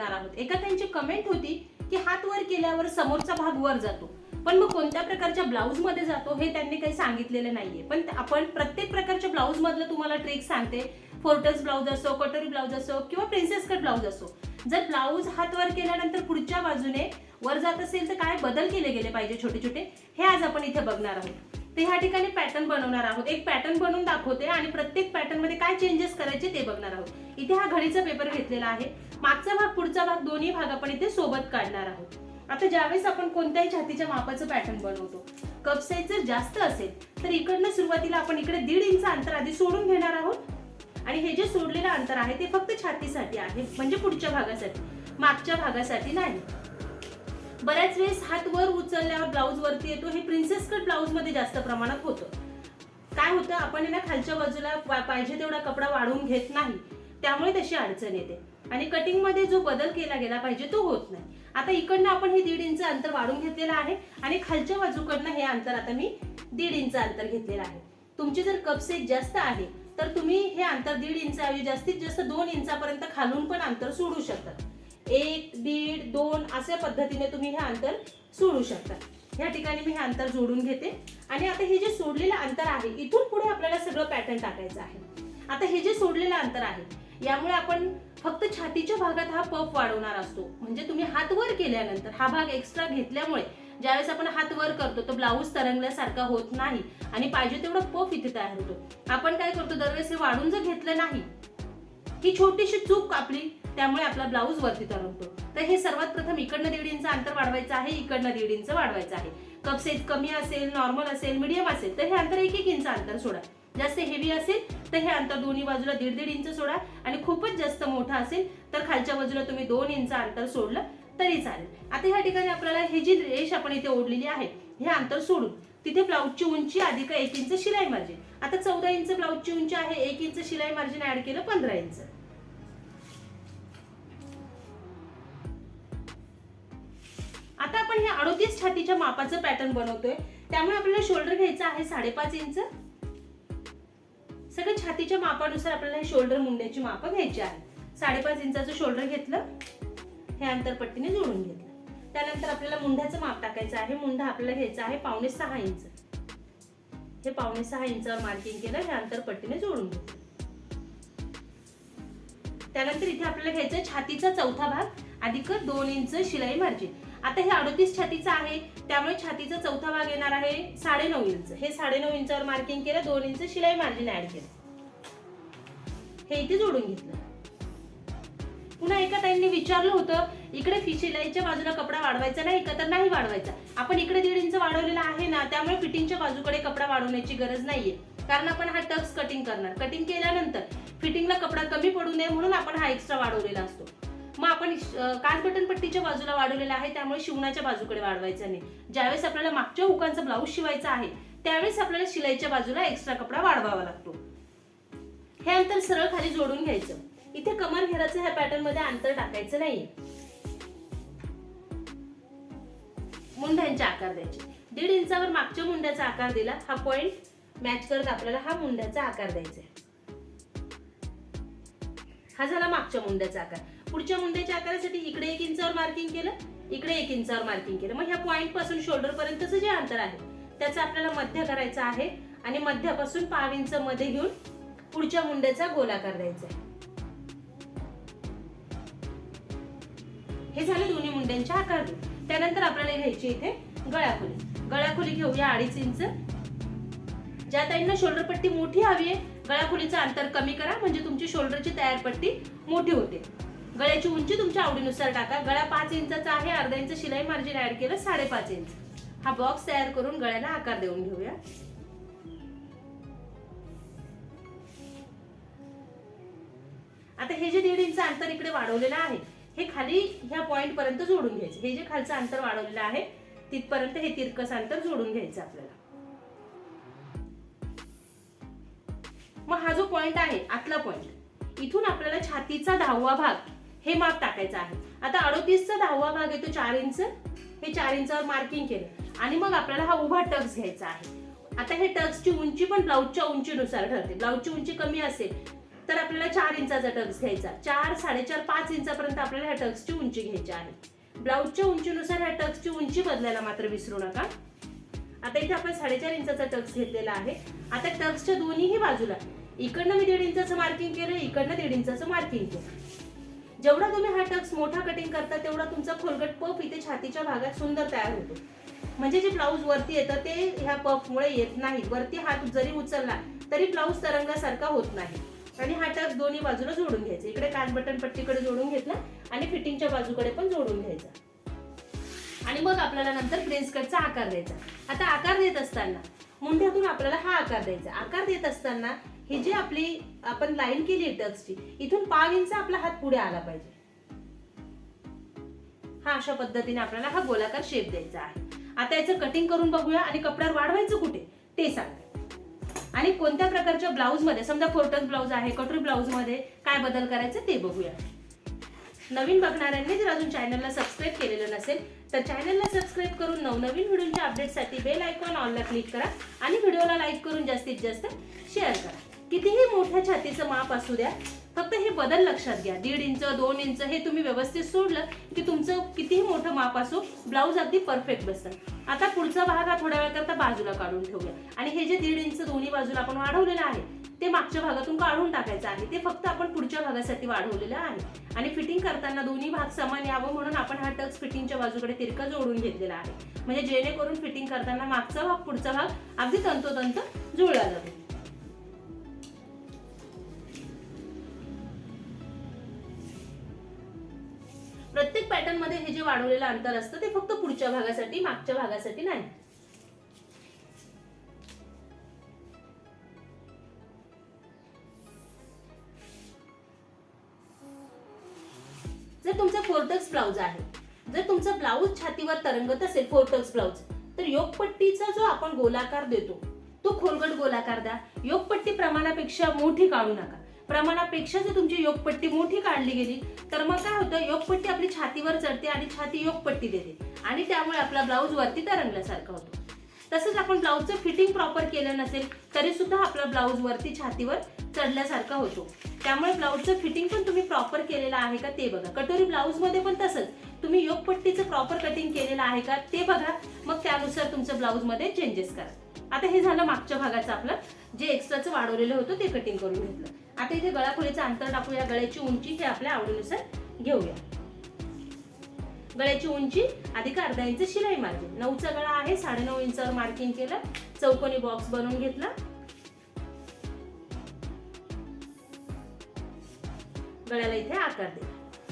बघणार आहोत. एका त्यांची कमेंट होती की हात वर केल्यावर समोरचा भाग वर जातो. पण मग कोणत्या प्रकारच्या ब्लाऊजमध्ये जातो हे त्यांनी काही सांगितलेलं नाहीये. पण आपण प्रत्येक प्रकारच्या ब्लाऊज मधलं तुम्हाला ट्रिक सांगते. फोर्टर्स ब्लाऊज असो कटोरी ब्लाऊज असो किंवा प्रिन्सेस कट ब्लाऊज असो. जर ब्लाऊज हात वर केल्यानंतर पुढच्या बाजूने वर जात असेल तर काय बदल केले गेले पाहिजे छोटे छोटे हे आज आपण इथे बघणार आहोत. ते ह्या ठिकाणी पॅटर्न बनवणार आहोत. एक पॅटर्न बनवून दाखवते आणि प्रत्येक पॅटर्नमध्ये काय चेंजेस करायचे ते बघणार आहोत. इथे हा घडीचा पेपर घेतलेला आहे. मागचा भाग पुढचा भाग दोन्ही भाग आपण इथे सोबत काढणार आहोत. आता ज्यावेळेस आपण कोणत्याही छातीच्या मापाचं पॅटर्न बनवतो कप साईज जर जास्त असेल तर इकडनं सुरुवातीला आपण इकडे दीड इंच अंतर आधी सोडून घेणार आहोत. आणि हे जे सोडलेलं अंतर आहे ते फक्त छातीसाठी आहे म्हणजे पुढच्या भागासाठी. मागच्या भागासाठी नाही. बऱ्याच वेळेस हात वर उचलल्यावर ब्लाऊज वरती येतो. हे प्रिन्सेस कट ब्लाऊजमध्ये जास्त प्रमाणात होतं. काय होतं? आपण ना खालच्या बाजूला पाहिजे तेवढा कपडा वाढवून घेत नाही. त्यामुळे तशी अडचण येते. आणि कटिंगमध्ये जो बदल केला गेला पाहिजे तो होत नाही. आता इकडनं आपण हे दीड इंच अंतर वाढून घेतलेलं आहे आणि खालच्या बाजूकडनं हे अंतर आता मी दीड इंच अंतर घेतलेलं आहे. तुमची जर कप साईज जास्त आहे तर तुम्ही हे अंतर दीड इंचाऐवजी जास्तीत जास्त दोन इंचापर्यंत खालून पण अंतर सोडू शकता. एक दीड दोन अशा पद्धतीने तुम्ही हे अंतर सोडू शकता. ह्या ठिकाणी मी हे अंतर जोडून घेते. आणि आता हे जे सोडलेलं अंतर आहे इथून पुढे आपल्याला सगळं पॅटर्न टाकायचं आहे. आता हे जे सोडलेलं अंतर आहे यामुळे आपण फक्त छातीच्या भागात हा पफ वाढवणार असतो. म्हणजे तुम्ही हात वर केल्यानंतर हा भाग एक्स्ट्रा घेतल्यामुळे ज्यावेळेस आपण हात वर करतो तो ब्लाऊज तरंगल्यासारखा होत नाही. आणि पाहिजे तेवढा पफ इथे तयार होतो. आपण काय करतो दरवेळेस हे वाढून जर घेतलं नाही ही छोटीशी चूक आपली त्यामुळे आपला ब्लाऊज वरती तरंगतो. तर हे सर्वात प्रथम इकडनं दीड इंच अंतर वाढवायचं आहे इकडनं दीड इंच वाढवायचं आहे. कप साईज कमी असेल नॉर्मल असेल मीडियम असेल तर हे अंतर एक एक इंच अंतर सोडा. जास्त हेवी असेल तर हे अंतर दोन्ही बाजूला दीड दीड इंच सोडा. आणि खूपच जास्त मोठा असेल तर खालच्या बाजूला तुम्ही दोन इंच अंतर सोडलं तरी चालेल. आता ह्या ठिकाणी आपल्याला ही जी रेष आपण इथे ओढलेली आहे हे अंतर सोडून तिथे ब्लाऊजची उंची अधिक एक इंच शिलाई मार्जिन आता चौदा इंच ब्लाऊजची उंची आहे एक इंच शिलाई मार्जिन ऍड केलं पंधरा इंच. आता आपण हे अडोतीस छातीच्या मापाचं पॅटर्न बनवतोय. त्यामुळे आपल्याला शोल्डर घ्यायचं आहे साडेपाच इंच. सगळं छातीच्या मापानुसार आपल्याला हे शोल्डर मुंड्याची माप घ्यायची आहे साडेपाच इंचाचं शोल्डर घेतलं हे अंतरपट्टीने जोडून घेतलं. त्यानंतर आपल्याला मुंढ्याचं माप टाकायचं आहे. मुंढा आपल्याला घ्यायचा आहे पावणे सहा इंच. हे पावणे सहा इंचावर मार्किंग केलं हे अंतरपट्टीने जोडून घेतलं. त्यानंतर इथे आपल्याला घ्यायचं छातीचा चौथा भाग. अधिक दोन इंच शिलाई मार्जिन आता हे अडोतीस छातीचं आहे त्यामुळे छातीचा चौथा भाग येणार आहे साडेनऊ इंच. हे साडेनऊ इंचावर मार्किंग केलं दोन इंच शिलाई मार्जिन ऍड केलं. हे इथे जोडून घेतलं. पुन्हा एका ताईंनी विचारलं होतं इकडे शिलाईच्या बाजूला कपडा वाढवायचा नाही का तर नाही वाढवायचा. आपण इकडे दीड इंच वाढवलेला आहे ना त्यामुळे फिटिंगच्या बाजूकडे कपडा वाढवण्याची गरज नाहीये. कारण आपण हा टक्स कटिंग करणार. कटिंग केल्यानंतर फिटिंगला कपडा कमी पडू नये म्हणून आपण हा एक्स्ट्रा वाढवलेला असतो. मग आपण कान बटन पट्टीच्या बाजूला वाढवलेला आहे त्यामुळे शिवणाच्या बाजूकडे वाढवायचा नाही. ज्यावेळेस आपल्याला मागच्या हुकांचा ब्लाऊज शिवायचा आहे त्यावेळेस आपल्याला शिलाईच्या बाजूला एक्स्ट्रा कपडा वाढवावा लागतो. हे अंतर सरळ खाली जोडून घ्यायचं. इथे कमर घेराचं ह्या पॅटर्नमध्ये अंतर टाकायचं नाहीये मुंड्यांचे आकार द्यायचे. दीड इंचावर मागच्या मुंड्याचा आकार दिला हा पॉइंट मॅच करत आपल्याला हा मुंड्याचा आकार द्यायचा आहे. हा झाला मागच्या मुंड्याचा आकार. पुढच्या मुंड्याच्या आकारासाठी इकडे एक इंचावर मार्किंग केलं इकडे एक इंचावर मार्किंग केलं. मग ह्या पॉईंटपासून शोल्डर पर्यंतचं जे अंतर आहे त्याचं आपल्याला मध्य करायचं आहे आणि मध्यापासून पाव इंच मध्ये घेऊन पुढच्या मुंड्याचा गोलाकार द्यायचा आहे. हे झाले दोन्ही मुंड्यांच्या आकार त्यानंतर आपल्याला घ्यायची इथे गळाखोली. गळाखोली घेऊया अडीच इंच. ज्या ताईंना शोल्डर पट्टी मोठी हवी आहे गळाखोलीचं अंतर कमी करा म्हणजे तुमची शोल्डरची तयार पट्टी मोठी होते. गळ्याची उंची तुमच्या आवडीनुसार टाका. गळा पाच इंचाचा आहे अर्धा इंच शिलाई मार्जिन ऍड केलं साडेपाच इंच. हा बॉक्स तयार करून गळ्याला आकार देऊन घेऊया. आता हे जे दीड इंच अंतर इकडे वाढवलेलं आहे हे खाली ह्या पॉइंट पर्यंत जोडून घ्यायचं. हे जे खालचं अंतर वाढवलेलं आहे तिथपर्यंत हे तिरकस अंतर जोडून घ्यायचं आपल्याला. मग हा जो पॉइंट आहे आतला पॉइंट इथून आपल्याला छातीचा दहावा भाग हे माप टाकायचं आहे. आता अडोतीसचा दहावा भाग येतो चार इंच. हे चार इंचावर मार्किंग केलं. आणि मग आपल्याला हा उभा टक्स घ्यायचा आहे. आता हे टक्सची उंची पण ब्लाऊजच्या उंचीनुसार ठरते. ब्लाऊजची उंची कमी असेल तर आपल्याला चार इंचाचा टक्स घ्यायचा. चार साडेचार पाच इंचापर्यंत आपल्याला ह्या टक्सची उंची घ्यायची आहे. ब्लाऊजच्या उंचीनुसार ह्या टक्सची उंची बदलायला मात्र विसरू नका. आता इथे आपण साडेचार इंचाचा टक्स घेतलेला आहे. आता टक्सच्या दोन्हीही बाजूला. इकडनं मी दीड इंचाचं मार्किंग केलं इकडनं दीड इंचाचं मार्किंग केलं. जेवढा तुम्ही हा टक्स मोठा कटिंग करता तेवढा तुमचा खोलगट पफ इथे छातीच्या भागात सुंदर तयार होतो. म्हणजे जे ब्लाऊज वरती येतं ते ह्या पफमुळे येत नाही वरती हात जरी उचलला तरी ब्लाऊज तरंगासारखा होत नाही. आणि हा टक्स दोन्ही बाजूला जोडून घ्यायचा. इकडे कान बटन पट्टीकडे जोडून घेतला आणि फिटिंगच्या बाजूकडे पण जोडून घ्यायचा. आणि मग आपल्याला नंतर प्रिन्स कटचा आकार द्यायचा. आता आकार देत असताना मुंढ्यातून आपल्याला हा आकार द्यायचा. आकार देत असताना ही जी आपली आपण लाईन केली आहे टक्सची इथून पाव इंच आपला हात पुढे आला पाहिजे. हा अशा पद्धतीने आपल्याला हा गोलाकार शेप द्यायचा आहे. आता याचं कटिंग करून बघूया आणि कपड्यावर वाढवायचं कुठे ते सांगते. आणि कोणत्या प्रकारच्या ब्लाऊजमध्ये समजा फोर्टन ब्लाऊज आहे कटोरी ब्लाऊजमध्ये काय बदल करायचं ते बघूया. नवीन बघणाऱ्यांनी जर अजून चॅनलला सबस्क्राईब केलेलं नसेल तर चॅनलला सबस्क्राईब करून नवनवीन व्हिडिओच्या अपडेटसाठी बेल आयकॉन ऑनला क्लिक करा आणि व्हिडिओला लाईक करून जास्तीत जास्त शेअर करा. कितीही मोठ्या छातीचं माप असू द्या फक्त हे बदल लक्षात घ्या. दीड इंच दोन इंच हे तुम्ही व्यवस्थित सोडलं की तुमचं कितीही मोठं माप असो ब्लाऊज अगदी परफेक्ट बसतं. आता पुढचा भाग हा थोड्या वेळकरता बाजूला काढून ठेवूया. आणि हे जे दीड इंच दोन्ही बाजूला आपण वाढवलेलं आहे ते मागच्या भागातून काढून टाकायचं आहे. ते फक्त आपण पुढच्या भागासाठी वाढवलेलं आहे. आणि फिटिंग करताना दोन्ही भाग समान यावं म्हणून आपण हा टक्स फिटिंगच्या बाजूकडे तिरका जोडून घेतलेला आहे. म्हणजे जेणेकरून फिटिंग करताना मागचा भाग पुढचा भाग अगदी तंतोतंत जुळला जातो. मध्ये हे जे वाढवलेलं अंतर असतं ते फक्त पुढच्या भागासाठी मागच्या भागासाठी नाही. जर तुमचा फोर्टक्स ब्लाऊज आहे जर तुमचा ब्लाऊज छातीवर तरंगत असेल फोर्टक्स ब्लाऊज तर योगपट्टीचा जो आपण गोलाकार देतो तो खोलगट गोलाकार द्या. योगपट्टी प्रमाणापेक्षा मोठी काढू नका. प्रमाणापेक्षा जर तुमची योगपट्टी मोठी काढली गेली तर मग काय होतं? योगपट्टी आपली छातीवर चढते आणि छाती योगपट्टी देते. आणि त्यामुळे आपला ब्लाऊज वरती तरंगल्यासारखा होतो. तसंच आपण ब्लाऊजचं फिटिंग प्रॉपर केलं नसेल तरी सुद्धा आपला ब्लाऊज वरती छातीवर चढल्यासारखा होतो. त्यामुळे ब्लाऊजचं फिटिंग पण तुम्ही प्रॉपर केलेलं आहे का ते बघा. कटोरी ब्लाऊजमध्ये पण तसंच. तुम्ही योगपट्टीचं प्रॉपर कटिंग केलेलं आहे का ते बघा. मग त्यानुसार तुमचं ब्लाऊजमध्ये चेंजेस करा. आता हे झालं मागच्या भागाचं आपलं. जे एक्स्ट्राचं वाढवलेलं होतं ते कटिंग करून घेतलं. आता इथे गळाखोलीचं अंतर टाकूया. गळ्याची उंची हे आपल्या आवडीनुसार घेऊया. गळ्याची उंची अधिक अर्धा इंच शिलाई मार्जिन. नऊचा गळा आहे साडेनऊ इंचावर मार्किंग केलं. चौकोनी बॉक्स बनवून घेतला. गळ्याला इथे आकार दे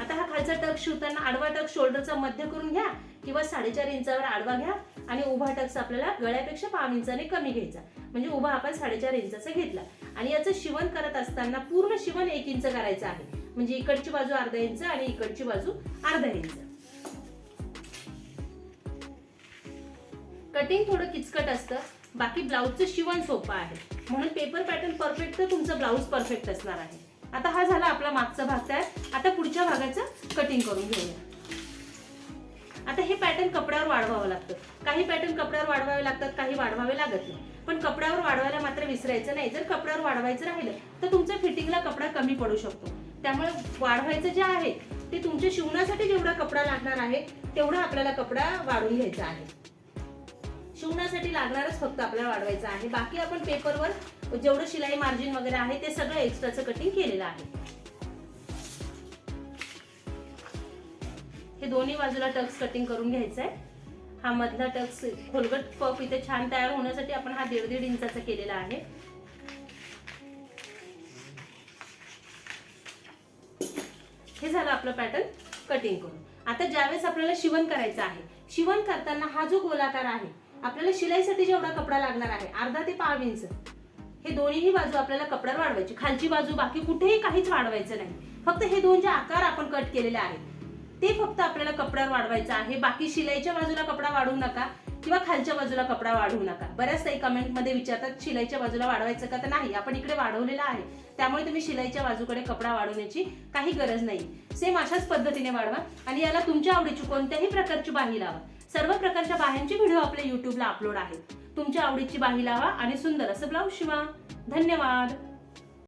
आता हा खालचा टक शिवताना आडवा टक शोल्डरचा मध्य करून घ्या किंवा साडेचार इंचावर आडवा घ्या आणि उभा टक्स आपल्याला गळ्यापेक्षा पाव इंचाने कमी घ्यायचा. म्हणजे उभा आपण साडेचार इंचाचा घेतला. आणि याचं शिवण करत असताना पूर्ण शिवण एक इंच करायचं आहे. म्हणजे इकडची बाजू अर्धा इंच आणि इकडची बाजू अर्धा इंच. कटिंग थोडं किचकट असतं. बाकी ब्लाऊजचं शिवण सोपं आहे. म्हणून पेपर पॅटर्न परफेक्ट तर तुमचं ब्लाऊज परफेक्ट असणार आहे. आता हा झाला आपला मागचा भाग तयार. आता पुढच्या भागाचं कटिंग करून घेऊया. आता हे पॅटर्न कपड्यावर वाढवावं लागतं. काही पॅटर्न कपड्यावर वाढवावे लागतात काही वाढवावे लागत नाही. पण कपड्यावर वाढवायला मात्र विसरायचं नाही. जर कपड्यावर वाढवायचं राहिलं तर तुमच्या फिटिंगला कपडा कमी पडू शकतो. त्यामुळे वाढवायचं जे आहे ते तुमच्या शिवण्यासाठी जेवढा कपडा लागणार आहे तेवढा आपल्याला कपडा वाढून घ्यायचा आहे. शिवण्यासाठी लागणारच फक्त आपल्याला वाढवायचं आहे. बाकी आपण पेपरवर जेवढं शिलाई मार्जिन वगैरे आहे ते सगळं एक्स्ट्राचं कटिंग केलेलं आहे. हे दोन्ही बाजूला टक्स कटिंग करून घ्यायचं आहे हा मधला टक्स खोलगट पफ इथे छान तयार होण्यासाठी आपण हा दीड दीड इंचाचा केलेला आहे. हे झालं आपलं पॅटर्न कटिंग करून. आता ज्यावेळेस आपल्याला शिवण करायचं आहे शिवण करताना हा जो गोलाकार आहे आपल्याला शिलाईसाठी जेवढा कपडा लागणार आहे अर्धा ते पाव इंच हे दोन्हीही बाजू आपल्याला कपड्यावर वाढवायची. खालची बाजू बाकी कुठेही काहीच वाढवायचं नाही. फक्त हे दोन जे आकार आपण कट केलेले आहेत ते फक्त आपल्याला कपड्यावर वाढवायचं आहे. बाकी शिलाईच्या बाजूला कपडा वाढवू नका किंवा खालच्या बाजूला कपडा वाढवू नका. बऱ्याच काही कमेंटमध्ये विचारतात शिलाईच्या बाजूला वाढवायचं का? तर नाही आपण इकडे वाढवलेला आहे. त्यामुळे तुम्ही शिलाईच्या बाजूकडे कपडा वाढवण्याची काही गरज नाही. सेम अशाच पद्धतीने वाढवा आणि याला तुमच्या आवडीची कोणत्याही प्रकारची बाही लावा. सर्व प्रकारच्या बाह्यांचे व्हिडिओ आपल्या युट्यूबला अपलोड आहेत. तुमच्या आवडीची बाही लावा आणि सुंदर असं ब्लाऊज शिवा. धन्यवाद.